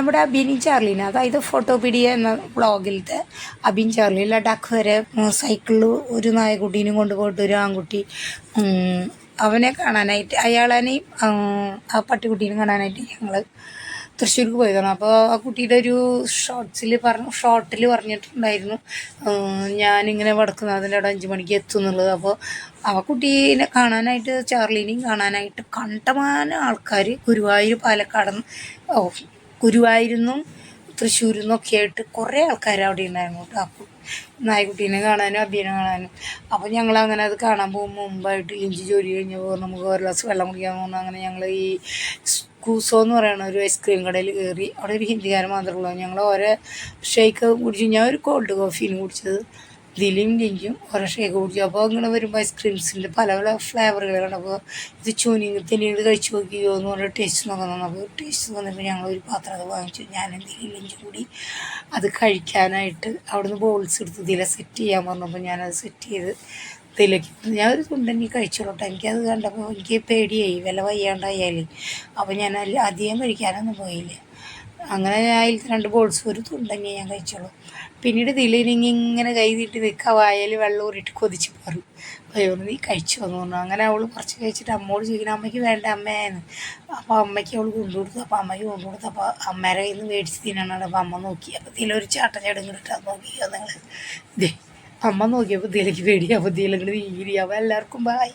നമ്മുടെ അബിനി ചാർലിനെ അതായത് ഫോട്ടോപീഡിയ എന്ന ബ്ലോഗിലത്തെ അബിൻ ചാർലി ലഡാക്ക് വരെ സൈക്കിളിൽ ഒരു നായക്കുട്ടീനും കൊണ്ടുപോയിട്ട് ഒരു ആൺകുട്ടി അവനെ കാണാനായിട്ട് അയാളെയും ആ പട്ടിക്കുട്ടീനും കാണാനായിട്ട് ഞങ്ങൾ തൃശ്ശൂർക്ക് പോയതാണ്. അപ്പോൾ ആ കുട്ടിയുടെ ഒരു ഷോർട്സിൽ പറഞ്ഞു ഷോർട്ടിൽ പറഞ്ഞിട്ടുണ്ടായിരുന്നു ഞാനിങ്ങനെ വടക്കുന്നാഥന്റെ അവിടെ അഞ്ച് മണിക്ക് എത്തും എന്നുള്ളത്. അപ്പോൾ ആ കുട്ടീനെ കാണാനായിട്ട് ചാർലിനെയും കാണാനായിട്ട് കണ്ടമാന ആൾക്കാർ ഗുരുവായൂർ പാലക്കാട് ഓ ഗുരുവായൂരിന്നും. തൃശ്ശൂരിൽ നിന്നൊക്കെ ആയിട്ട് കുറേ ആൾക്കാർ അവിടെ ഉണ്ടായിരുന്നു കേട്ടോ അപ്പോൾ നായക്കുട്ടീനെ കാണാനും അബീനെ കാണാനും. അപ്പോൾ ഞങ്ങൾ അങ്ങനെ അത് കാണാൻ പോകും മുമ്പായിട്ട് ഇഞ്ചി ജോലി കഴിഞ്ഞ് കഴിഞ്ഞപ്പോൾ നമുക്ക് ഒരു ഗ്ലാസ് വെള്ളം കുടിക്കാൻ പോകുന്നു അങ്ങനെ ഞങ്ങൾ ഈ കൂസോ എന്ന് പറയുന്ന ഒരു ഐസ്ക്രീം കടയിൽ കയറി അവിടെ ഒരു ഹിന്ദിക്കാരൻ മാത്രമേ ഉള്ളൂ. ഞങ്ങൾ ഓരോ ഷേക്ക് കുടിച്ചു ഞാൻ ഒരു കോൾഡ് കോഫിയും കുടിച്ചത്. ദിലിയും ലിഞ്ചും ഓരോ ഷേക്ക് കുടിക്കും അപ്പോൾ ഇങ്ങനെ വരുമ്പോൾ ഐസ്ക്രീംസിന്റെ പല പല ഫ്ലേവറുകൾ കണ്ടപ്പോൾ ഇത് ചൂനിങ് തെന്നിയത് കഴിച്ചു നോക്കിയോ എന്ന് പറഞ്ഞ ടേസ്റ്റ് നോക്കാൻ അപ്പോൾ ടേസ്റ്റ് വന്നപ്പോൾ ഞങ്ങൾ ഒരു പാത്രം അത് വാങ്ങിച്ചു. ഞാൻ എന്തെങ്കിലും ലിഞ്ചും കൂടി അത് കഴിക്കാനായിട്ട് അവിടുന്ന് ബോൾസ് എടുത്ത് ഇതിലെ സെറ്റ് ചെയ്യാൻ പറഞ്ഞപ്പോൾ ഞാനത് സെറ്റ് ചെയ്ത് ഇതിലേക്ക് ഞാൻ ഒരു തുണ്ടനി കഴിച്ചോട്ടെ എനിക്കത് കണ്ടപ്പോൾ എനിക്ക് പേടിയായി. വില വയ്യാണ്ടായാലേ. അപ്പോൾ ഞാൻ അധികം കഴിക്കാനൊന്നും പോയില്ല. അങ്ങനെ ഞാൻ രണ്ട് ബോൾസ് ഒരു തുണ്ടങ്ങി ഞാൻ കഴിച്ചോളൂ. പിന്നീട് ഇതിലിനിങ്ങി ഇങ്ങനെ കൈ നീട്ടി നിൽക്കുക വായൽ വെള്ളം ഊറിയിട്ട് കൊതിച്ച് പറയും അപ്പോൾ നീ കഴിച്ചു എന്ന് പറഞ്ഞു. അങ്ങനെ അവൾ കുറച്ച് കഴിച്ചിട്ട് അമ്മോട് ചോദിക്കണം അമ്മയ്ക്ക് വേണ്ട അമ്മേന്ന് അപ്പോൾ അമ്മയ്ക്ക് അവൾ കൊണ്ടുകൊടുത്തു അപ്പോൾ അമ്മയ്ക്ക് കൊണ്ടുകൊടുത്തു അപ്പോൾ അമ്മേരെ കയ്യിൽ നിന്ന് മേടിച്ച് തിന്നാണ് അപ്പോൾ അമ്മ നോക്കി. അപ്പോൾ ഇതിലൊരു ചാട്ടം കിട്ടാൻ നോക്കിയോ നിങ്ങൾ ഇതേ അമ്മ നോക്കിയപ്പോൾ ഇതിലേക്ക് പേടിയാ അപ്പോൾ ഇതിലെങ്കിലും ഈരി എല്ലാവർക്കും ബായ്